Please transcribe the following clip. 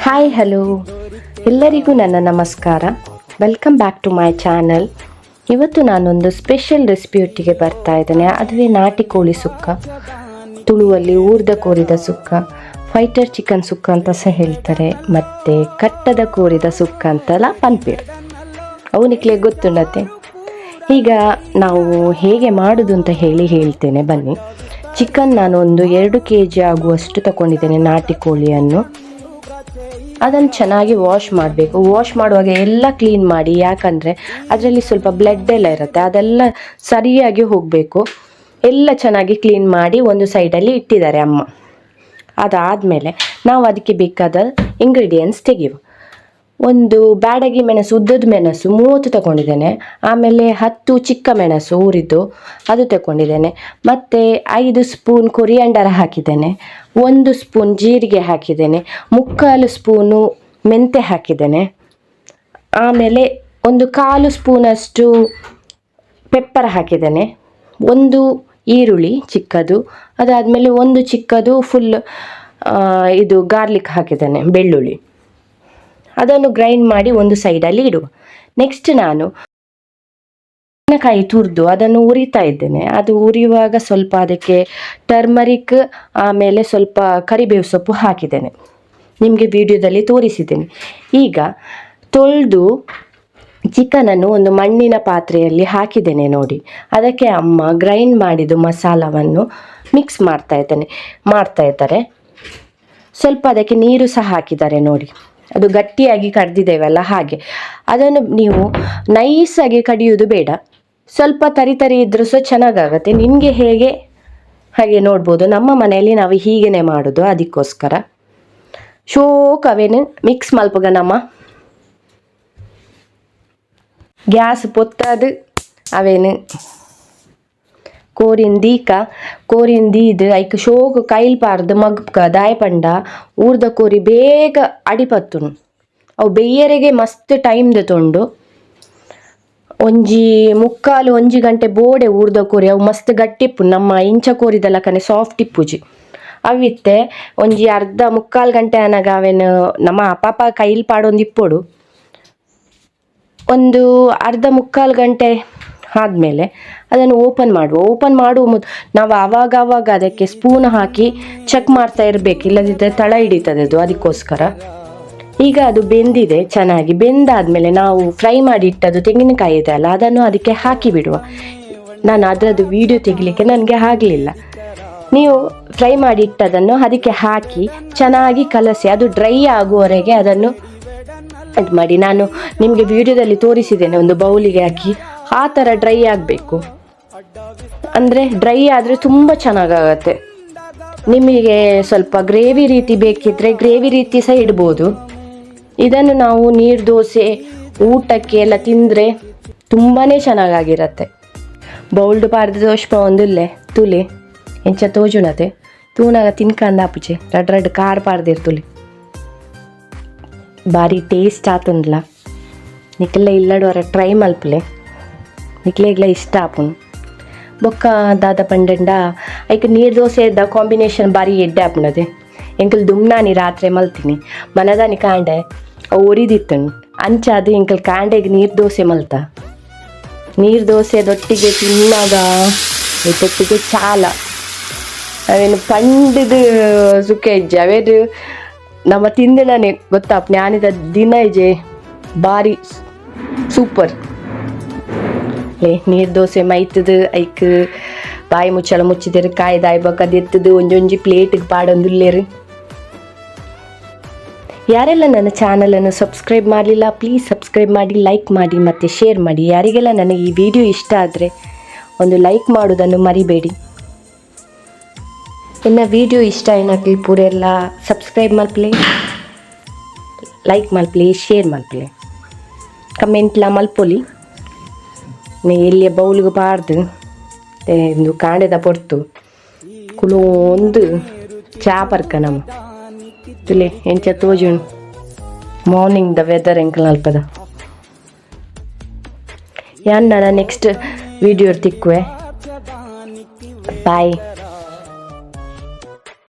Hi hello ಎಲ್ಲರಿಗೂ ನನ್ನ ನಮಸ್ಕಾರ. Welcome back to my channel ಇವತ್ತು ನಾನೊಂದು ಸ್ಪೆಷಲ್ ರೆಸಿಪಿಯೊಟ್ಟಿಗೆ ಬರ್ತಾ ಇದ್ದೇನೆ. ಅದುವೇ ನಾಟಿ ಕೋಳಿ ಸುಕ್ಕ. ತುಳುವಲ್ಲಿ ಊರ್ದ ಕೋರಿದ ಸುಕ್ಕ ಫೈಟರ್ ಚಿಕನ್ ಸುಕ್ಕ ಅಂತ ಸಹ ಹೇಳ್ತಾರೆ. ಮತ್ತು ಕಟ್ಟದ ಕೋರಿದ ಸುಕ್ಕ ಅಂತಲ್ಲ ಪನ್ಪೀರ್. ಅವನಿಕ್ಲೆ ಗೊತ್ತುಂಡತೆ ಈಗ ನಾವು ಹೇಗೆ ಮಾಡೋದು ಅಂತ ಹೇಳಿ ಹೇಳ್ತೇನೆ. ಬನ್ನಿ. ಚಿಕನ್ ನಾನು ಒಂದು ಎರಡು ಕೆ ಜಿ ಆಗುವಷ್ಟು ತಗೊಂಡಿದ್ದೇನೆ ನಾಟಿ ಕೋಳಿಯನ್ನು. ಅದನ್ನು ಚೆನ್ನಾಗಿ ವಾಶ್ ಮಾಡಬೇಕು. ವಾಶ್ ಮಾಡುವಾಗ ಎಲ್ಲ ಕ್ಲೀನ್ ಮಾಡಿ, ಯಾಕಂದರೆ ಅದರಲ್ಲಿ ಸ್ವಲ್ಪ ಬ್ಲಡ್ ಎಲ್ಲ ಇರುತ್ತೆ, ಅದೆಲ್ಲ ಸರಿಯಾಗಿ ಹೋಗಬೇಕು. ಎಲ್ಲ ಚೆನ್ನಾಗಿ ಕ್ಲೀನ್ ಮಾಡಿ ಒಂದು ಸೈಡಲ್ಲಿ ಇಟ್ಟಿದ್ದಾರೆ ಅಮ್ಮ. ಅದಾದಮೇಲೆ ನಾವು ಅದಕ್ಕೆ ಬೇಕಾದ ಇಂಗ್ರೀಡಿಯೆಂಟ್ಸ್ ತೆಗೆಯುವ. ಒಂದು ಬ್ಯಾಡಗಿ ಮೆಣಸು, ಉದ್ದದ ಮೆಣಸು ಮೂವತ್ತು ತಗೊಂಡಿದ್ದೇನೆ. ಆಮೇಲೆ ಹತ್ತು ಚಿಕ್ಕ ಮೆಣಸು ಊರಿದ್ದು ಅದು ತಗೊಂಡಿದ್ದೇನೆ. ಮತ್ತು ಐದು ಸ್ಪೂನ್ ಕೊರಿಯಾಂಡರ್ ಹಾಕಿದ್ದೇನೆ. ಒಂದು ಸ್ಪೂನ್ ಜೀರಿಗೆ ಹಾಕಿದ್ದೇನೆ. ಮುಕ್ಕಾಲು ಸ್ಪೂನು ಮೆಂತೆ ಹಾಕಿದ್ದೇನೆ. ಆಮೇಲೆ ಒಂದು ಕಾಲು ಸ್ಪೂನಷ್ಟು ಪೆಪ್ಪರ್ ಹಾಕಿದ್ದೇನೆ. ಒಂದು ಈರುಳ್ಳಿ ಚಿಕ್ಕದು. ಅದಾದಮೇಲೆ ಒಂದು ಚಿಕ್ಕದು ಫುಲ್ ಇದು ಗಾರ್ಲಿಕ್ ಹಾಕಿದ್ದೇನೆ, ಬೆಳ್ಳುಳ್ಳಿ. ಅದನ್ನು ಗ್ರೈಂಡ್ ಮಾಡಿ ಒಂದು ಸೈಡಲ್ಲಿ ಇಡುವ ನೆಕ್ಸ್ಟ್ ನಾನು ತೆಂಗಿನಕಾಯಿ ತುರಿದು ಅದನ್ನು ಉರಿತಾ ಇದ್ದೇನೆ. ಅದು ಉರಿಯುವಾಗ ಸ್ವಲ್ಪ ಅದಕ್ಕೆ ಟರ್ಮರಿಕ್ ಆಮೇಲೆ ಸ್ವಲ್ಪ ಕರಿಬೇವು ಸೊಪ್ಪು ಹಾಕಿದ್ದೇನೆ. ನಿಮಗೆ ವಿಡಿಯೋದಲ್ಲಿ ತೋರಿಸಿದ್ದೇನೆ. ಈಗ ತೊಳೆದು ಚಿಕನನ್ನು ಒಂದು ಮಣ್ಣಿನ ಪಾತ್ರೆಯಲ್ಲಿ ಹಾಕಿದ್ದೇನೆ ನೋಡಿ. ಅದಕ್ಕೆ ಅಮ್ಮ ಗ್ರೈಂಡ್ ಮಾಡಿದ ಮಸಾಲವನ್ನು ಮಿಕ್ಸ್ ಮಾಡ್ತಾ ಇದ್ದೇನೆ, ಮಾಡ್ತಾ ಇದ್ದಾರೆ. ಸ್ವಲ್ಪ ಅದಕ್ಕೆ ನೀರು ಸಹ ಹಾಕಿದ್ದಾರೆ ನೋಡಿ. ಅದು ಗಟ್ಟಿಯಾಗಿ ಕಡ್ದಿದ್ದೇವಲ್ಲ ಹಾಗೆ. ಅದನ್ನು ನೀವು ನೈಸಾಗಿ ಕಡಿಯುವುದು ಬೇಡ. ಸ್ವಲ್ಪ ತರಿ ತರಿ ಇದ್ರೂ ಸಹ ಚೆನ್ನಾಗಾಗತ್ತೆ. ನಿಮಗೆ ಹೇಗೆ? ಹಾಗೆ ನೋಡ್ಬೋದು. ನಮ್ಮ ಮನೆಯಲ್ಲಿ ನಾವು ಹೀಗೇನೆ ಮಾಡೋದು. ಅದಕ್ಕೋಸ್ಕರ. ಶೋಕ್ ಅವೇನು ಮಿಕ್ಸ್ ಮಲ್ಪಗ ನಮ್ಮ. ಗ್ಯಾಸ್ ಪೊತ್ತದು ಅವೇನು? ಕೋರಿಂದೀಕ, ಕೋರಿಂದೀದ್ ಐಕ್ ಶೋಕ್ ಕೈಲ್ ಪಾರ್ದ್ ಮಗ್ಗ ದಾಯ ಪಂಡ ಊರ್ದ ಕೋರಿ ಬೇಗ ಅಡಿಪತ್ತುನು. ಅವು ಬೆಯ್ಯರೆಗೆ ಮಸ್ತ್ ಟೈಮ್ ತೊಂಡು. ಒಂಜಿ ಮುಕ್ಕಾಲು ಒಂಜಿ ಗಂಟೆ ಬೋಡೆ ಊರ್ದ ಕೋರಿ ಅವು ಮಸ್ತ್ ಗಟ್ಟಿಪ್ಪು ನಮ್ಮ ಇಂಚ ಕೋರಿದಲ್ಲ ಕನೆ ಸಾಫ್ಟ್ ಇಪ್ಪುಜಿ. ಅವಿತ್ತೆ ಒಂಜಿ ಅರ್ಧ ಮುಕ್ಕಾಲು ಗಂಟೆ ಅನಗ ಅವೇನು ನಮ್ಮ ಪಾಪ ಕೈಲ್ ಪಾಡೊಂದು ಇಪ್ಪೊಡು ಒಂದು ಅರ್ಧ ಮುಕ್ಕಾಲು ಗಂಟೆ ಆದಮೇಲೆ ಅದನ್ನು ಓಪನ್ ಮಾಡುವ. ಓಪನ್ ಮಾಡುವ ಮೊದ್, ನಾವು ಆವಾಗವಾಗ ಆವಾಗ ಅದಕ್ಕೆ ಸ್ಪೂನ್ ಹಾಕಿ ಚೆಕ್ ಮಾಡ್ತಾ ಇರಬೇಕು. ಇಲ್ಲದಿದ್ದರೆ ತಳ ಹಿಡಿತದೆ ಅದು ಅದಕ್ಕೋಸ್ಕರ. ಈಗ ಅದು ಬೆಂದಿದೆ, ಚೆನ್ನಾಗಿ ಬೆಂದಾದ್ಮೇಲೆ ನಾವು ಫ್ರೈ ಮಾಡಿ ಇಟ್ಟದ್ದು ತೆಂಗಿನಕಾಯಿ ಇದೆ ಅಲ್ಲ, ಅದನ್ನು ಅದಕ್ಕೆ ಹಾಕಿ ಬಿಡುವ. ನಾನು ಅದರದ್ದು ವಿಡಿಯೋ ತೆಗಿಲಿಕ್ಕೆ ನನಗೆ ಆಗಲಿಲ್ಲ. ನೀವು ಫ್ರೈ ಮಾಡಿ ಇಟ್ಟದನ್ನು ಅದಕ್ಕೆ ಹಾಕಿ ಚೆನ್ನಾಗಿ ಕಲಸಿ, ಅದು ಡ್ರೈ ಆಗುವವರೆಗೆ ಅದನ್ನು ಇದು ಮಾಡಿ. ನಾನು ನಿಮಗೆ ವಿಡಿಯೋದಲ್ಲಿ ತೋರಿಸಿದ್ದೇನೆ, ಒಂದು ಬೌಲಿಗೆ ಹಾಕಿ. ಆ ಥರ ಡ್ರೈ ಆಗಬೇಕು. ಅಂದರೆ ಡ್ರೈ ಆದರೆ ತುಂಬ ಚೆನ್ನಾಗಾಗತ್ತೆ. ನಿಮಗೆ ಸ್ವಲ್ಪ ಗ್ರೇವಿ ರೀತಿ ಬೇಕಿದ್ರೆ ಗ್ರೇವಿ ರೀತಿ ಸಹ ಇಡ್ಬೋದು. ಇದನ್ನು ನಾವು ನೀರು ದೋಸೆ, ಊಟಕ್ಕೆ ಎಲ್ಲ ತಿಂದರೆ ತುಂಬಾ ಚೆನ್ನಾಗಾಗಿರತ್ತೆ. ಬೌಲ್ಡ್ ಪಾರ್ದ ದೋಷ್ಪ ಒಂದುಲ್ಲೆ ತುಲೆ. ಎಂಚ ತೋಜುಣತೆ ತೂನಾಗ ತಿನ್ಕಂಡು ಪುಚೆ ರಡ್ ರಡ್ ಕಾರ್ ಪಾರ್ದಿರ್ ಭಾರಿ ಟೇಸ್ಟ್ ಆತಂದ್ಲ ನಿಕ್ಕೆಲ್ಲ ಇಲ್ಲಡೋರ ಟ್ರೈ ಮಲ್ಪಲೆ. ನಿಕ್ಲೆಗ್ಲ ಇಷ್ಟ ಆಪುನು. ಬೊಕ್ಕ ದಾದ ಪಂಡಂಡ, ಐಕ್ ನೀರು ದೋಸೆ ಇದ್ದ ಕಾಂಬಿನೇಷನ್ ಬಾರಿ ಎಡ್ಡೆ ಆಪುನದೆ ಎಂಕಲ್ ದುಮ್ನಾನಿ ರಾತ್ರಿ ಮಲ್ತೀನಿ. ಮನದಾನಿ ಕಾಂಡೆ ಉರಿದಿತ್ತನು ಅಂಚ ಅದು ಎಂಕಲ್ ಕಾಂಡೆಗೆ ನೀರು ದೋಸೆ ಮಲ್ತ. ನೀರು ದೋಸೆ ದೊಟ್ಟಿಗೆ ತಿನ್ನಾಗ ದೊಟ್ಟಿಗೆ ಚಾಲ. ಅವೇನು ಪಂಡದು ಸುಖ ಇಜ್ಜೆ. ಅವೇದು ನಮ್ಮ ತಿಂದಿನೇ ಗೊತ್ತಾ ಜ್ಞಾನಿದ ದಿನ ಇಜೆ ಬಾರಿ ಸೂಪರ್. ಲೇ ನೀರು ದೋಸೆ ಮೈತದ ಐಕ್ ಬಾಯಿ ಮುಚ್ಚಳ ಮುಚ್ಚಿದಿರು, ಕಾಯಿ ದಾಯಿ ಬಕ್ಕ ಎತ್ತದು ಒಂಜೊಂಜಿ ಪ್ಲೇಟಿಗೆ ಪಾಡೊಂದಿಲ್ಲೇರಿ. ಯಾರೆಲ್ಲ ನನ್ನ ಚಾನಲನ್ನು ಸಬ್ಸ್ಕ್ರೈಬ್ ಮಾಡಲಿಲ್ಲ, ಪ್ಲೀಸ್ ಸಬ್ಸ್ಕ್ರೈಬ್ ಮಾಡಿ, ಲೈಕ್ ಮಾಡಿ ಮತ್ತು ಶೇರ್ ಮಾಡಿ. ಯಾರಿಗೆಲ್ಲ ನನಗೆ ಈ ವಿಡಿಯೋ ಇಷ್ಟ ಆದರೆ ಒಂದು ಲೈಕ್ ಮಾಡೋದನ್ನು ಮರಿಬೇಡಿ. ಇನ್ನು ವಿಡಿಯೋ ಇಷ್ಟ ಏನಾಗಲಿ ಪೂರೆಲ್ಲ ಸಬ್ಸ್ಕ್ರೈಬ್ ಮಲ್ಪಲೆ, ಲೈಕ್ ಮಲ್ಪಲೆ, ಶೇರ್ ಮಲ್ಪಲೆ. ಕಮೆಂಟ್ಲ ಮಲ್ಪೊಲಿ. ನೇ ಎಲ್ಲಿಯ ಬೌಲ್ಗೆ ಪಾಡ್ದು ಒಂದು ಕಾಂಡೆದ ಪೊರ್ತು. ಕುಲೋಂದು ಚಾಪರ್ಕ ನಮ್ಮ. ತುಲೆ ಎಂಚ ತೋಜುಣ್. ಮಾರ್ನಿಂಗ್ ದ ವೆದರ್ ಎಂಕಲ್ ಅಲ್ಪದ ಯಾನ್ ನಾನು ನೆಕ್ಸ್ಟ್ ವಿಡಿಯೋ ತಿಕ್ಕುವೆ. ಬಾಯ್